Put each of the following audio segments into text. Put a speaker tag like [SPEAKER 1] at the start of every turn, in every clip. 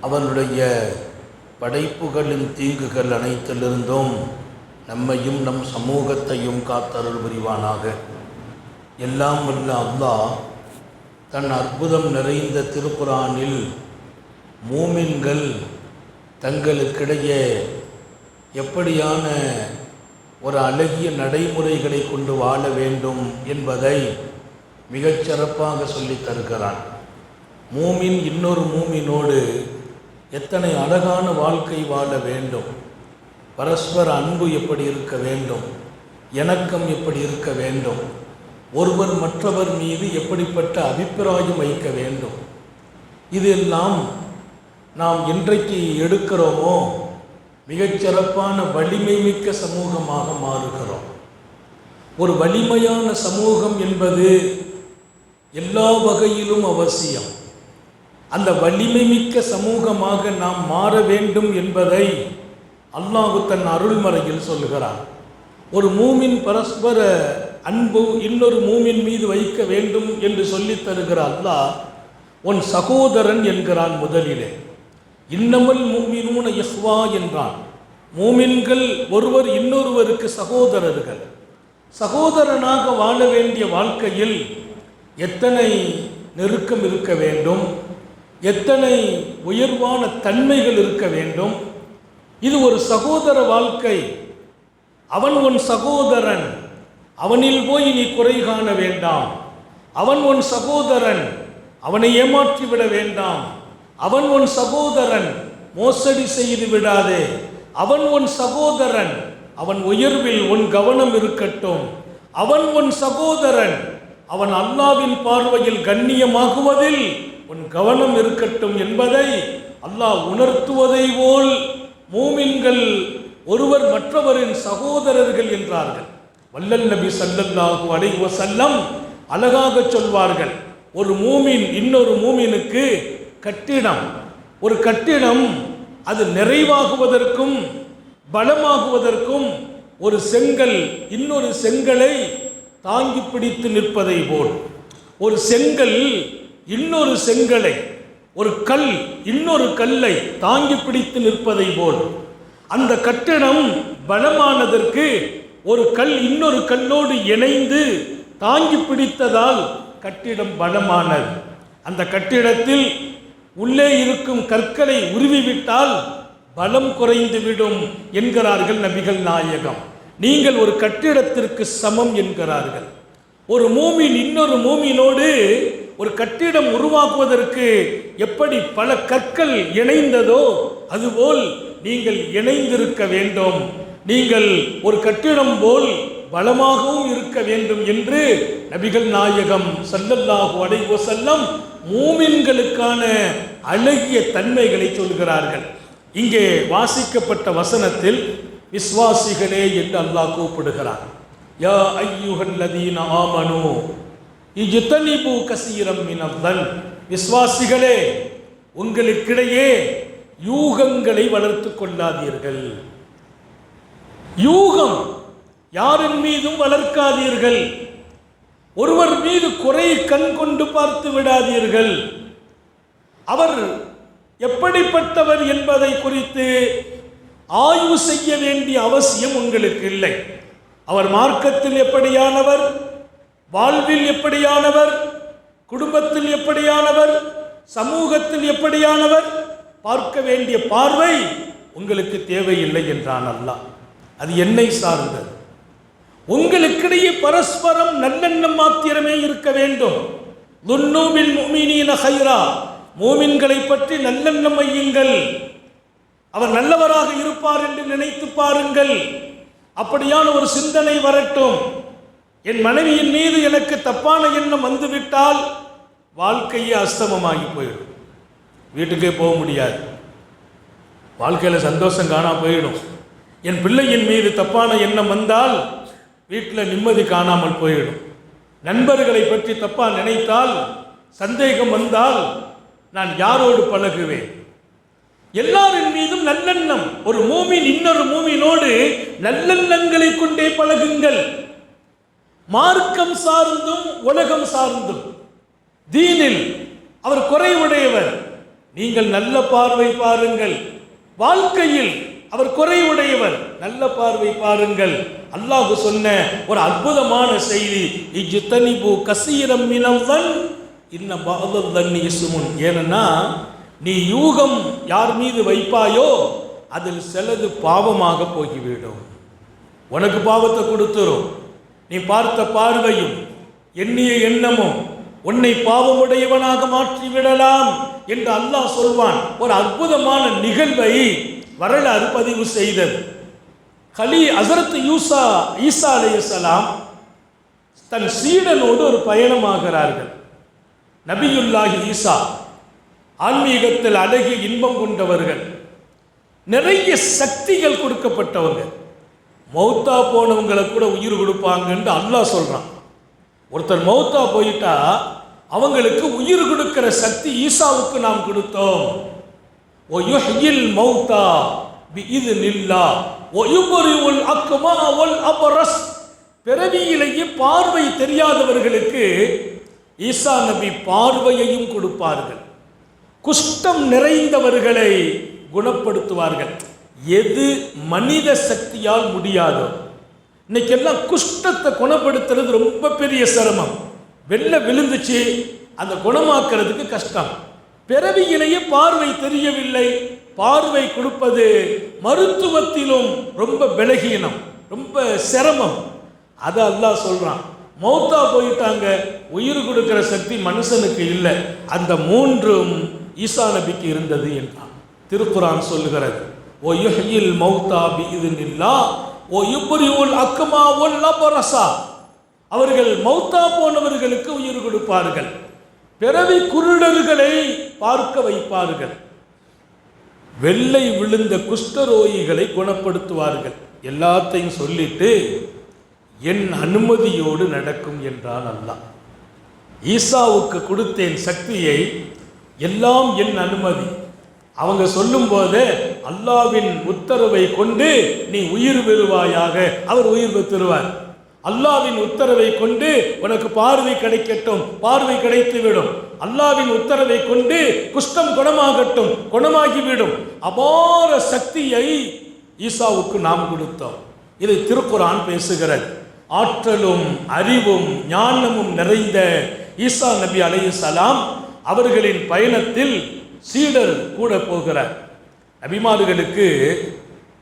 [SPEAKER 1] அவனுடைய படைப்புகளின் தீங்குகள் அனைத்திலிருந்தும் நம்மையும் நம் சமூகத்தையும் காத்தருள் புரிவானாக. எல்லாம் வல்ல அல்லாஹ் தன் அற்புதம் நிறைந்த திருக்குரானில் மூமின்கள் தங்களுக்கிடையே எப்படியான ஒரு அழகிய நடைமுறைகளை கொண்டு வாழ வேண்டும் என்பதை மிகச் சிறப்பாக சொல்லித் தருகிறான். மூமின் இன்னொரு மூமினோடு எத்தனை அழகான வாழ்க்கை வாழ வேண்டும்? பரஸ்பர அன்பு எப்படி இருக்க வேண்டும்? இணக்கம் எப்படி இருக்க வேண்டும்? ஒருவர் மற்றவர் மீது எப்படிப்பட்ட அபிப்பிராயம் வைக்க வேண்டும்? இதெல்லாம் நாம் இன்றைக்கு எடுக்கிறோமோ? மிகச்சிறப்பான வலிமை மிக்க சமூகமாக மாறுகிறோம். ஒரு வலிமையான சமூகம் என்பது எல்லா வகையிலும் அவசியம். அந்த வலிமை மிக்க சமூகமாக நாம் மாற வேண்டும் என்பதை அல்லாஹு தன் அருள்மறையில் சொல்கிறார் ஒரு மூமின் பரஸ்பர அன்பு இன்னொரு மூமின் மீது வைக்க வேண்டும் என்று சொல்லித் தருகிற அல்லாஹ் உன் சகோதரன் என்கிறான் முதலிலே. இன்னமல் மூமினூன இஹ்வா என்றான். மூமின்கள் ஒருவர் இன்னொருவருக்கு சகோதரர்கள். சகோதரனாக வாழ வேண்டிய வாழ்க்கையில் எத்தனை நெருக்கம் இருக்க வேண்டும்? எத்தனை உயர்வான தன்மைகள் இருக்க வேண்டும்? இது ஒரு சகோதர வாழ்க்கை. அவன் உன் சகோதரன். அவனில் போய் நீ குறை காண வேண்டாம். அவன் உன் சகோதரன். அவனை ஏமாற்றிவிட வேண்டாம். அவன் உன் சகோதரன். மோசடி செய்து விடாதே. அவன் உன் சகோதரன். அவன் உயர்வில் உன் கவனம் இருக்கட்டும். அவன் உன் சகோதரன். அவன் அல்லாவின் பார்வையில் கண்ணியமாகுவதில் உன் கவனம் இருக்கட்டும் என்பதை அல்லாஹ் உணர்த்துவதை போல் மூமின்கள் ஒருவர் மற்றவரின் சகோதரர்கள் என்றார்கள். வல்லல் நபி சல்லல்லாஹு அலைஹி வஸல்லம் அழகாக சொல்வார்கள் ஒரு மூமின் இன்னொரு மூமினுக்கு கட்டிடம். ஒரு கட்டிடம் அது நிறைவாகுவதற்கும் பலமாகுவதற்கும் ஒரு செங்கல் இன்னொரு செங்கலை தாங்கி பிடித்து நிற்பதை போல். ஒரு செங்கல் இன்னொரு செங்கலை ஒரு கல் இன்னொரு கல்லை தாங்கி பிடித்து நிற்பதை போல். அந்த கட்டிடம் பலமானதற்கு ஒரு கல் இன்னொரு கல்லோடு இணைந்து தாங்கி பிடித்ததால் கட்டிடம் பலமானது. அந்த கட்டிடத்தில் உள்ளே இருக்கும் கற்களை உருவிவிட்டால் பலம் குறைந்துவிடும் என்கிறார்கள் நபிகள் நாயகம். நீங்கள் ஒரு கட்டிடத்திற்கு சமம் என்கிறார்கள். ஒரு மூமின் இன்னொரு மூமினோடு ஒரு கட்டிடம் உருவாக்குவதற்கு எப்படி பல கற்கள் இணைந்ததோ அதுபோல் நீங்கள் இணைந்திருக்க வேண்டும். நீங்கள் ஒரு கட்டிடம் போல் பலமாகவும் இருக்க வேண்டும் என்று நபிகள் நாயகம் சல்லல்லாஹு அலைஹி செல்லம் மூமின்களுக்கான அழகிய தன்மைகளை சொல்கிறார்கள். இங்கே வாசிக்கப்பட்ட வசனத்தில் விஸ்வாசிகளே என்று அல்லாஹ் கூப்பிடுகிறார் யா ஐயுஹல்லதீன ஆமனு இஜ்தனிபு கசீரம் மினல் விஸ்வாசிகளே உங்களுக்கிடையே யூகங்களை வளர்த்து கொள்ளாதீர்கள். யூகம் யாரின் மீதும் வளர்க்காதீர்கள். ஒருவர் மீது குறை கண் கொண்டு பார்த்து விடாதீர்கள். அவர் எப்படிப்பட்டவர் என்பதை குறித்து ஆய்வு செய்ய வேண்டிய அவசியம் உங்களுக்கு இல்லை. அவர் மார்க்கத்தில் எப்படியானவர்? வாழ்வில் எப்படியானவர் குடும்பத்தில் எப்படியானவர் சமூகத்தில் எப்படியானவர் பார்க்க வேண்டிய பார்வை உங்களுக்கு தேவையில்லை என்றான் அல்லாஹ். அது என்னை சார்ந்தது. உங்களுக்கிடையே பரஸ்பரம் நல்லெண்ணம் மாத்திரமே இருக்க வேண்டும். துன்னூபில் முமினீன ஹைரா மூமின்களை பற்றி நல்லெண்ணம் வையுங்கள் அவர் நல்லவராக இருப்பார் என்று நினைத்து பாருங்கள். அப்படியான ஒரு சிந்தனை வரட்டும். என் மனைவியின் மீது எனக்கு தப்பான எண்ணம் வந்துவிட்டால் வாழ்க்கையே அஸ்தமமாகி போயிடும். வீட்டுக்கே போக முடியாது. வாழ்க்கையில் சந்தோஷம் காணா போயிடும். என் பிள்ளையின் மீது தப்பான எண்ணம் வந்தால் வீட்டில் நிம்மதி காணாமல் போயிடும். நண்பர்களை பற்றி தப்பாக நினைத்தால் சந்தேகம் வந்தால் நான் யாரோடு பழகுவேன்? எல்லாரின் மீதும் நல்லெண்ணம். ஒரு மூமின் இன்னொரு மூமினோடு நல்லெண்ணங்களை கொண்டே பழகுங்கள். மார்க்கம் சார்ந்தும் உலகம் சார்ந்தும். தீனில் அவர் குறைவுடையவர். நீங்கள் நல்ல பார்வை பாருங்கள். வாழ்க்கையில் அவர் குறைவுடையவர். நல்ல பார்வை பாருங்கள். அல்லாஹ் சொன்ன ஒரு அற்புதமான செய்தி. இஜ்தனிபு கசீரம் மினவன் இன்ன பாதல்லி இசுமுன் ஏன்னா நீ யூகம் யார் மீது வைப்பாயோ அதில் சிலது பாவமாக போய்விடும் உனக்கு பாவத்தை கொடுத்துரும். நீ பார்த்த பார்வையும் எண்ணிய எண்ணமும் உன்னை பாவமுடையவனாக மாற்றி விடலாம் என்று அல்லாஹ் சொல்வான். ஒரு அற்புதமான நிகழ்வை வரலாறு பதிவு செய்தது. கலி அசரத் யூசா ஈசா அலையலாம் தன் சீடனோடு ஒரு பயணமாகிறார்கள். நபியுல்லாஹி ஈசா ஆன்மீகத்தில் அழகி இன்பம் கொண்டவர்கள். நிறைய சக்திகள் கொடுக்கப்பட்டவர்கள். மௌத்தா போனவங்களை கூட உயிர் கொடுப்பாங்கன்னு அல்லாஹ் சொல்கிறான் ஒருத்தர் மௌத்தா போயிட்டா அவங்களுக்கு உயிர் கொடுக்கிற சக்தி ஈசாவுக்கு நாம் கொடுத்தோம். ஒயுஹில் மௌத்தா இது நில்லா ஒயுபரிவுல் அக்குமா ஒல் அபரஸ். பிறவியிலேயே பார்வை தெரியாதவர்களுக்கு ஈசா நபி பார்வையையும் கொடுப்பார்கள். குஷ்டம் நிறைந்தவர்களை குணப்படுத்துவார்கள். எது மனித சக்தியால் முடியாதோ. இன்னைக்கெல்லாம் குஷ்டத்தை குணப்படுத்துறது ரொம்ப பெரிய சிரமம். வெள்ள விழுந்துச்சு அந்த குணமாக்குறதுக்கு கஷ்டம். பிறவியிலேயே பார்வை தெரியவில்லை. பார்வை கொடுப்பது மருத்துவத்திலும் ரொம்ப விலகீனம் ரொம்ப சிரமம். அதை அல்லாஹ் சொல்கிறான் மௌத்தா போயிட்டாங்க உயிர் கொடுக்கிற சக்தி மனுஷனுக்கு இல்லை. அந்த மூன்றும் ஈசா நபிக்கு இருந்தது என்றான். திருக்குறான் சொல்லுகிறது. ஓ மௌத்தா பி இதுனில்லா ஓ யுப்ரியுல் அக்மா ஒல் பரசா அவர்கள் மௌத்தா போனவர்களுக்கு உயிர் கொடுப்பார்கள். பிறவி குருடர்களை பார்க்க வைப்பார்கள். வெள்ளை விழுந்த குஷ்டரோகிகளை குணப்படுத்துவார்கள். எல்லாத்தையும் சொல்லிட்டு என் அனுமதியோடு நடக்கும் என்றான் அல்லாஹ். ஈசாவுக்கு கொடுத்தேன் சக்தியை எல்லாம் என் அனுமதி. அவங்க சொல்லும்போது அல்லாவின் உத்தரவை கொண்டு நீ உயிர் பெறுவாயாக அவர் உயிர் பெற்றுருவார் அல்லாவின் உத்தரவை கொண்டு உனக்கு பார்வை கிடைக்கட்டும் பார்வை கிடைத்துவிடும். அல்லாவின் உத்தரவை கொண்டு குஷ்டம் குணமாகட்டும் குணமாகிவிடும். அபார சக்தியை ஈசாவுக்கு நாம் கொடுத்தோம். இதை திருக்குரான் பேசுகிறது. ஆற்றலும் அறிவும் ஞானமும் நிறைந்த ஈசா நபி அலையுசலாம் அவர்களின் பயணத்தில் சீடர் கூட போகிறார். நபிமார்களுக்கு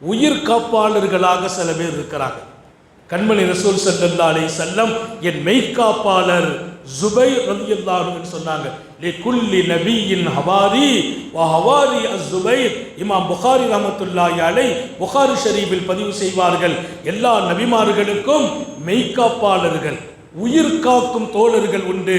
[SPEAKER 1] உயிர் காப்பாளர்களாக சில பேர் இருக்கிறாங்க. கண்மணி ரசூல் ஸல்லல்லாஹு அலைஹி வஸல்லம் என் மெய்காப்பாளர் ஜுபை ரவி சொன்னாங்க லி குல்லி நபியின் ஹவாரி வா ஹவாரி அஸ்ஸுபை இமாம் புகாரி ரஹ்மத்துல்லாஹி அலை புகாரி ஷரீஃபில் பதிவு செய்வார்கள் எல்லா நபிமார்களுக்கும் மெய்க்காப்பாளர்கள் உயிர் காக்கும் தோழர்கள் உண்டு.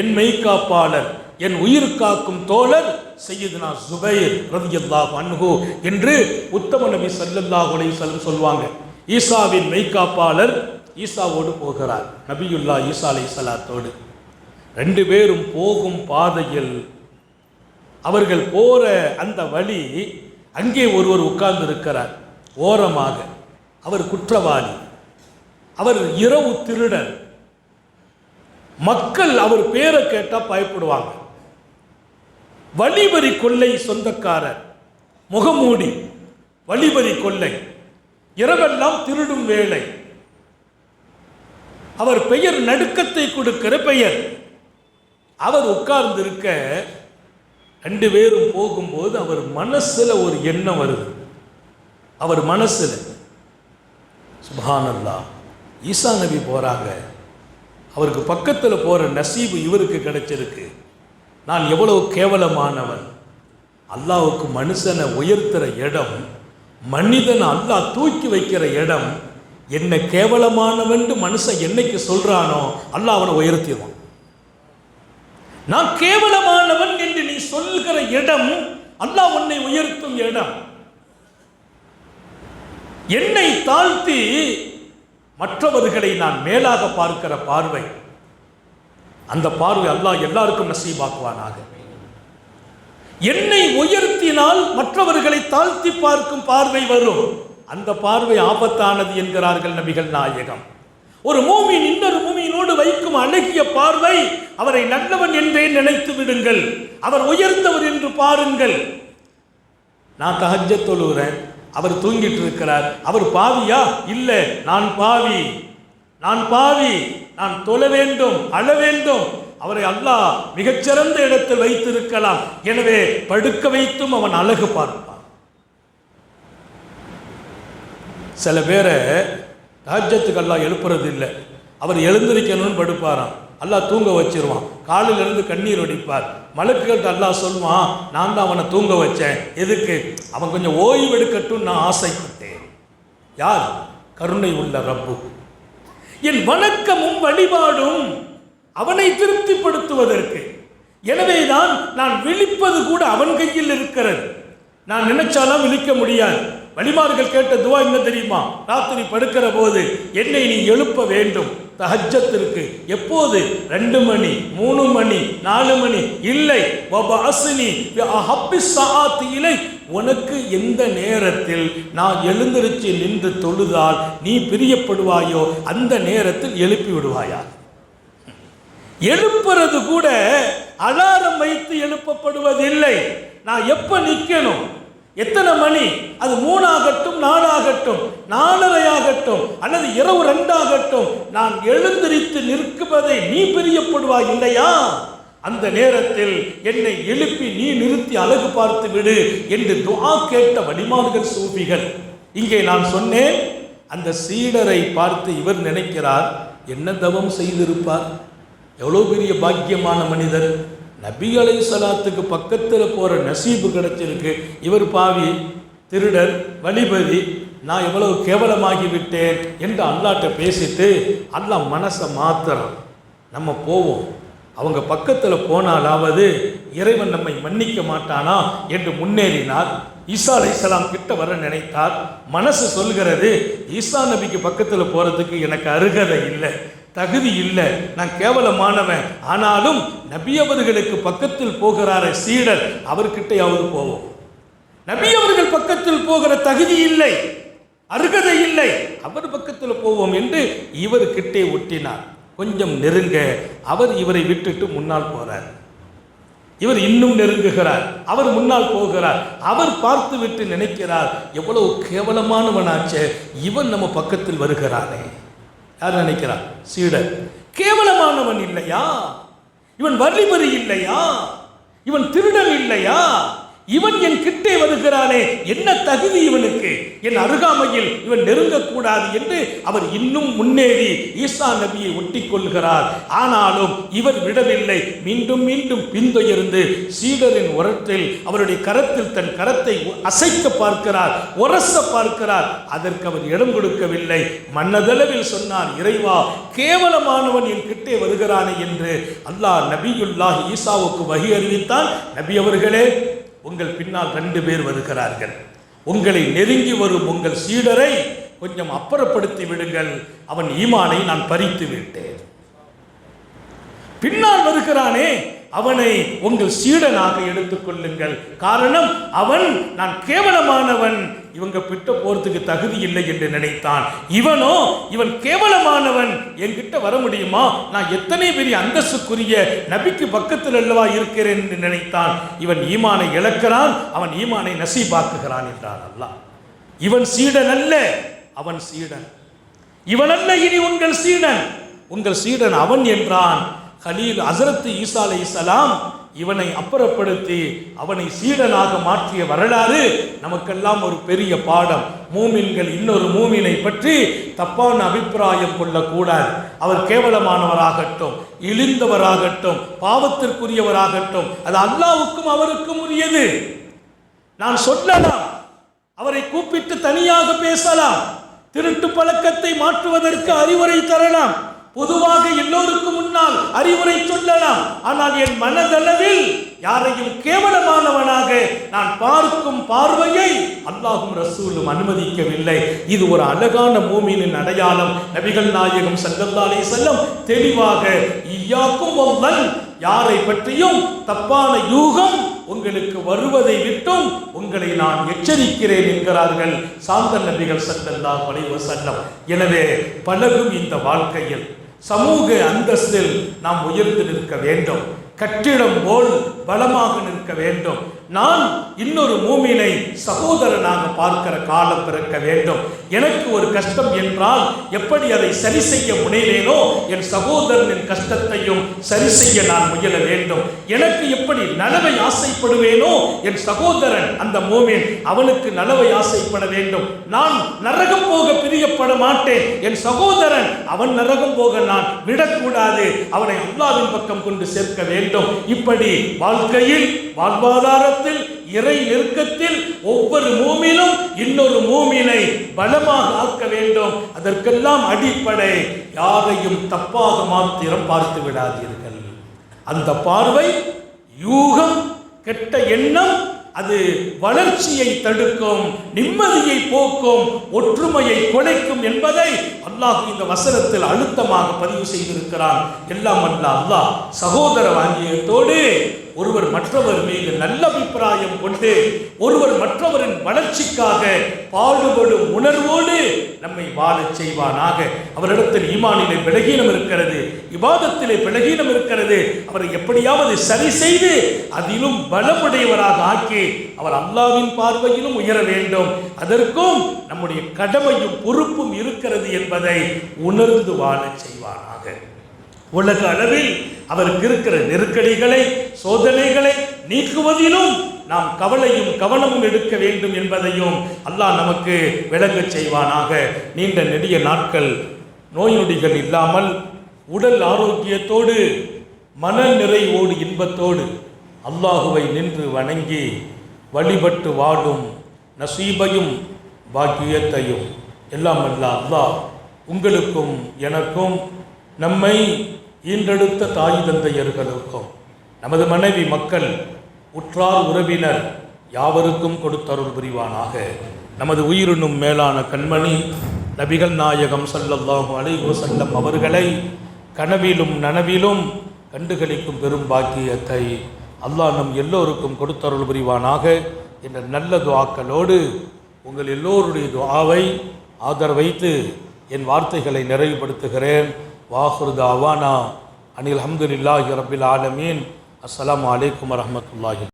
[SPEAKER 1] என் மெய்காப்பாளர் என் உயிர் காக்கும் தோழர் சையதுனா ஜுபைர் அல்லாஹ் அன்ஹு என்று உத்தம நபி ஸல்லல்லாஹு அலைஹி சொல்வாங்க ஈசாவின் மெய்காப்பாளர் ஈசாவோடு போகிறார் நபியுல்லா ஈசா அலை சலாத்தோடு ரெண்டு பேரும் போகும் பாதையில் அவர்கள் போற அந்த வழி அங்கே ஒருவர் உட்கார்ந்து இருக்கிறார் ஓரமாக அவர் குற்றவாளி அவர் இரவு திருடன். மக்கள் அவர் பேரை கேட்டா பயப்படுவாங்க. வழிபறி கொள்ளை சொந்தக்காரர். முகமூடி வழிபறி கொள்ளை. இரவெல்லாம் திருடும் வேலை. அவர் பெயர் நடுக்கத்தை கொடுக்கிற பெயர். அவர் உட்கார்ந்து இருக்க ரெண்டு பேரும் போகும்போது அவர் மனசுல ஒரு எண்ணம் வருது. அவர் மனசுல சுபானல்லா ஈசா நபி போறாங்க. அவருக்கு பக்கத்தில் போற நசீபு இவருக்கு கிடைச்சிருக்கு. நான் எவ்வளவு கேவலமானவன்? அல்லாவுக்கு மனுஷனை உயர்த்துகிற இடம் மனிதனை அல்லாஹ் தூக்கி வைக்கிற இடம் என்ன கேவலமானவன்ட்டு மனுஷன் என்னைக்கு சொல்கிறானோ அல்லாஹ் அவனை உயர்த்திடுவான். நான் கேவலமானவன் என்று நீ சொல்கிற இடம் அல்லாஹ் உன்னை உயர்த்தும் இடம். என்னை தாழ்த்தி மற்றவர்களை நான் மேலாக பார்க்கிற பார்வை அந்த பார்வை அல்லாஹ் எல்லாருக்கும் நசீபாக்குவானாக. என்னை உயர்த்தினால் மற்றவர்களை தாழ்த்தி பார்க்கும் பார்வை வரும். அந்த பார்வை ஆபத்தானது என்கிறார்கள் நபிகள் நாயகம். ஒரு மூமியின் இன்னொரு மூமியினோடு வைக்கும் அழகிய பார்வை அவரை நல்லவன் என்றே நினைத்து விடுங்கள். அவர் உயர்ந்தவர் என்று பாருங்கள். நான் தகஜ தொழுகிறேன் அவர் தூங்கிட்டு இருக்கிறார். அவர் பாவியா? இல்லை நான் பாவி. நான் பாவி நான் தொழ வேண்டும் அழ வேண்டும். அவரை அல்லாஹ் மிகச்சிறந்த இடத்தில் வைத்திருக்கலாம். எனவே படுக்க வைத்தும் அவன் அழகு பார்ப்பான். சில பேரை ராஜ்யத்துக்கு அல்லாஹ் எழுப்புறது இல்லை. அவர் எழுந்திருக்கணும்னு படுப்பாராம். அல்லாஹ் தூங்க வச்சிருவான். காலில் இருந்து கண்ணீர் வடிப்பார். மலக்குகள்கிட்ட அல்லாஹ் சொல்லுவான் நான் தான் அவனை தூங்க வச்சேன். எதுக்கு? அவன் கொஞ்சம் ஓய்வெடுக்கட்டும் நான் ஆசைப்பட்டேன். யார்? கருணை உள்ள ரப்பு. என் வணக்கமும் வழிபாடும் அவனை திருப்திப்படுத்துவதற்கு. எனவேதான் நான் விழிப்பது கூட அவன் கையில் இருக்கிறது. நான் நினைச்சாலும் விழிக்க முடியாது. வழிமார்கள் கேட்ட துவா என்ன தெரியுமா? ராத்திரி படுக்கிற போது என்னை நீ எழுப்ப வேண்டும். தஹஜத்திற்கு எப்போது? ரெண்டு மணி மூணு மணி நாலு மணி. இல்லை இலை உனக்கு எந்த நேரத்தில் நான் எழுந்திருச்சு நின்று தொழுதால் நீ பிரியப்படுவாயோ அந்த நேரத்தில் எழுப்பி விடுவாயா? எழுப்புறது கூட அலாரம் வைத்து எழுப்பப்படுவதில்லை. நான் எப்ப நிற்கணும் எத்தனை மணி? அது மூணாகட்டும் நாலாகட்டும் நாலரை ஆகட்டும் அல்லது இரவு ரெண்டாகட்டும். நான் எழுந்திரித்து நிற்குவதை நீ பிரியப்படுவாய் இல்லையா? அந்த நேரத்தில் என்னை எழுப்பி நீ நிறுத்தி அழகு பார்த்து விடு என்று துவா கேட்ட வடிமான்கள் சூபிகள் இங்கே நான் சொன்னேன் அந்த சீடரை பார்த்து இவர் நினைக்கிறார் என்ன தவம் செய்திருப்பார்? எவ்வளோ பெரிய பாக்கியமான மனிதர். நபி அலை சலாத்துக்கு பக்கத்தில் போகிற நசீபு கிடைச்சிருக்கு. இவர் பாவி திருடர் வழிபதி நான் எவ்வளவு கேவலமாகி விட்டேன் என்று அல்லாட்ட பேசிட்டு அல்லாஹ் மனசை மாத்திரம் நம்ம போவோம். அவங்க பக்கத்தில் போனாலாவது இறைவன் நம்மை மன்னிக்க மாட்டானா என்று முன்னேறினார். ஈசா அலைஹிஸ்ஸலாம் கிட்ட வர நினைத்தார். மனசு சொல்கிறது ஈசா நபிக்கு பக்கத்தில் போகிறதுக்கு எனக்கு அருகதை இல்லை தகுதி இல்லை நான் கேவலமானவன். ஆனாலும் நபி அவர்களுக்கு பக்கத்தில் போகிறார சீடர் அவர்கிட்டையாவது போவோம். நபி அவர்கள் பக்கத்தில் போகிற தகுதி இல்லை அருகதை இல்லை அவர் பக்கத்தில் போவோம் என்று இவர் கிட்டே ஒட்டினார். கொஞ்சம் நெருங்க. அவர் இவரை விட்டுட்டு முன்னால் போறார். இவர் இன்னும் நெருங்குகிறார். அவர் முன்னால் போகிறார். அவர் பார்த்து விட்டு நினைக்கிறார். எவ்வளவு கேவலமானவனாச்சே. இவன் நம்ம பக்கத்தில் வருகிறானே. யார் நினைக்கிறார்? சீடர் கேவலமானவன் இல்லையா? இவன் வழிபறி இல்லையா? இவன் திருடன் இல்லையா? இவன் என் கிட்டே வருகிறானே என்ன தகுதி இவனுக்கு? என் அருகாமையில் இவன் நெருங்கக்கூடாது என்று அவர் இன்னும் முன்னேறி ஈசா நபியை ஒட்டி கொள்கிறார் ஆனாலும் இவர் விடவில்லை. மீண்டும் மீண்டும் பின்தொயர்ந்து சீடரின் உரத்தில் அவருடைய கரத்தில் தன் கரத்தை அசைக்க பார்க்கிறார் உரச பார்க்கிறார். அதற்கு அவர் இடம் கொடுக்கவில்லை. மன்னதளவில் சொன்னார் இறைவா கேவலமானவன் என் கிட்டே வருகிறானே என்று அல்லாஹ் நபியுல்லாஹ் ஈசாவுக்கு வகி அறிவித்தான். நபி அவர்களே உங்கள் பின்னால் ரெண்டு பேர் வருகிறார்கள். உங்களை நெருங்கி வரும் உங்கள் சீடரை கொஞ்சம் அப்புறப்படுத்தி விடுங்கள். அவன் ஈமானை நான் பறித்து விட்டேன். பின்னால் வருகிறானே அவனை உங்கள் சீடனாக எடுத்துக்கொள்ளுங்கள். காரணம் அவன் நான் கேவலமானவன். இவங்க பிட்ட போறதுக்கு தகுதி இல்லை என்று நினைத்தான். இவனோ இவன் கேவலமானவன். என்கிட்ட வர முடியுமா? நான் எத்தனை பெரிய அந்தஸ்துக்குரிய நபிக்கு பக்கத்தில் அல்லவா இருக்கிறேன் என்று நினைத்தான். இவன் ஈமானை இழக்கிறான் அவன் ஈமானை நசீபாக்குகிறான் என்றான் அல்லாஹ். இவன் சீடன் அல்ல அவன் சீடன். இவன் அல்ல இனி உங்கள் சீடன். உங்கள் சீடன் அவன் என்றான். கலீல் அசரத்து ஈசா அலைஹிஸ்ஸலாம் இவனை அப்புறப்படுத்தி அவனை சீடனாக மாற்றிய வரலாறு நமக்கெல்லாம் ஒரு பெரிய பாடம். மூமின்கள் இன்னொரு மூமினை பற்றி தப்பான அபிப்பிராயம் கொள்ளக்கூடாது. அவர் கேவலமானவராகட்டும் இழிந்தவராகட்டும் பாவத்திற்குரியவராகட்டும் அது அல்லாவுக்கும் அவருக்கும் உரியது. நான் சொல்லலாம் அவரை கூப்பிட்டு தனியாக பேசலாம் திருட்டு பழக்கத்தை மாற்றுவதற்கு அறிவுரை தரலாம். பொதுவாக எல்லோருக்கும் முன்னால் அறிவுரை சொல்லலாம். ஆனால் என் மனதளவில் யாரையும் கேவலமானவனாக நான் பார்க்கும் பார்வையை அல்லாஹும் ரசூலும் அனுமதிக்கவில்லை. இது ஒரு அழகான மூமியின் அடையாளம். நபிகள் நாயகம் சல்லல்லாலே செல்லம் தெளிவாக ஈயாக்கும் ஒவ்வன் யாரை பற்றியும் தப்பான யூகம் உங்களுக்கு வருவதை விட்டும் உங்களை நான் எச்சரிக்கிறேன் என்கிறார்கள் சாந்த நபிகள் சல்லல்லாஹு அலைஹி எனவே பலரும் இந்த வாழ்க்கையில் சமூக அந்தஸ்தில் நாம் உயர்ந்து நிற்க வேண்டும். கட்டிடம் போல் பலமாக நிற்க வேண்டும். நான் இன்னொரு மூமினை சகோதரனாக பார்க்கிற காலம் பிறக்க வேண்டும். எனக்கு ஒரு கஷ்டம் என்றால் எப்படி அதை சரி செய்ய முனைவேனோ என் சகோதரனின் கஷ்டத்தையும் சரி செய்ய நான் முயல வேண்டும். எனக்கு எப்படி நலவை ஆசைப்படுவேனோ என் சகோதரன் அந்த மூமின் அவனுக்கு நலவை ஆசைப்பட வேண்டும். நான் நரகம் போக பிரியப்பட மாட்டேன். என் சகோதரன் அவன் நரகம் போக நான் விடக்கூடாது. அவனை அல்லாவின் பக்கம் கொண்டு சேர்க்க வேண்டும். இப்படி வாழ்க்கையில் வாழ்வாதாரத்தில் இறை நெருக்கத்தில் ஒவ்வொரு மூமிலும் இன்னொரு மூமினை பலமாக ஆக்க வேண்டும். அதற்கெல்லாம் அடிப்படை யாரையும் தப்பாக மாத்திரம் பார்த்து விடாதீர்கள். அந்த பார்வை யூகம் கெட்ட எண்ணம் அது வளர்ச்சியை தடுக்கும் நிம்மதியை போக்கும் ஒற்றுமையை குலைக்கும் என்பதை அல்லாஹ் இந்த வசனத்தில் அழுத்தமாக பதிவு செய்திருக்கிறான். எல்லாம் அல்ல அல்லாஹ் சகோதர வாங்கியத்தோடு ஒருவர் மற்றவர் மீது நல்ல அபிப்பிராயம் கொண்டு ஒருவர் மற்றவரின் வளர்ச்சிக்காக பாடுபடும் உணர்வோடு நம்மை வாழச் செய்வானாக. அவரிடத்தில் ஈமானிலே பலகீனம் இருக்கிறது விவாதத்திலே பலகீனம் இருக்கிறது. அவரை எப்படியாவது சரி செய்து அதிலும் பலமுடையவராக ஆக்கி அவர் அல்லாவின் பார்வையிலும் உயர வேண்டும். அதற்கும் நம்முடைய கடமையும் பொறுப்பும் இருக்கிறது என்பதை உணர்ந்து வாழச் செய்வானாக. உலக அளவில் அவருக்கு இருக்கிற நெருக்கடிகளை சோதனைகளை நீக்குவதிலும் நாம் கவலையும் கவனமும் எடுக்க வேண்டும் என்பதையும் அல்லாஹ் நமக்கு விளங்கச் செய்வானாக. நீண்ட நெடிய நாட்கள் நோய் நொடிகள் இல்லாமல் உடல் ஆரோக்கியத்தோடு மன நிறைவோடு இன்பத்தோடு அல்லாஹுவை நின்று வணங்கி வழிபட்டு வாடும் நசீபையும் பாக்கியத்தையும் எல்லாம் அல்ல அல்லாஹ் உங்களுக்கும் எனக்கும் நம்மை ஈன்றெடுத்த தாய் தந்தையர்களுக்கும் நமது மனைவி மக்கள் உற்றார் உறவினர் யாவருக்கும் கொடுத்தருள் புரிவானாக. நமது உயிரினும் மேலான கண்மணி நபிகள் நாயகம் சல்லல்லாஹு அலைஹி செல்லம் அவர்களை கனவிலும் நனவிலும் கண்டுகளிக்கும் பெரும் பாக்கியத்தை அல்லாஹ் நம் எல்லோருக்கும் கொடுத்தருள் புரிவானாக. என்ற நல்ல துவாக்களோடு உங்கள் எல்லோருடைய துவாவை ஆதரவைத்து என் வார்த்தைகளை நிறைவுபடுத்துகிறேன். வாஹுருத அவானா அனில் அஹமதுல்லாஹி ரபில் ஆலமீன் அஸ்ஸலாமு அலைக்கும் வரஹ்மத்துல்லாஹி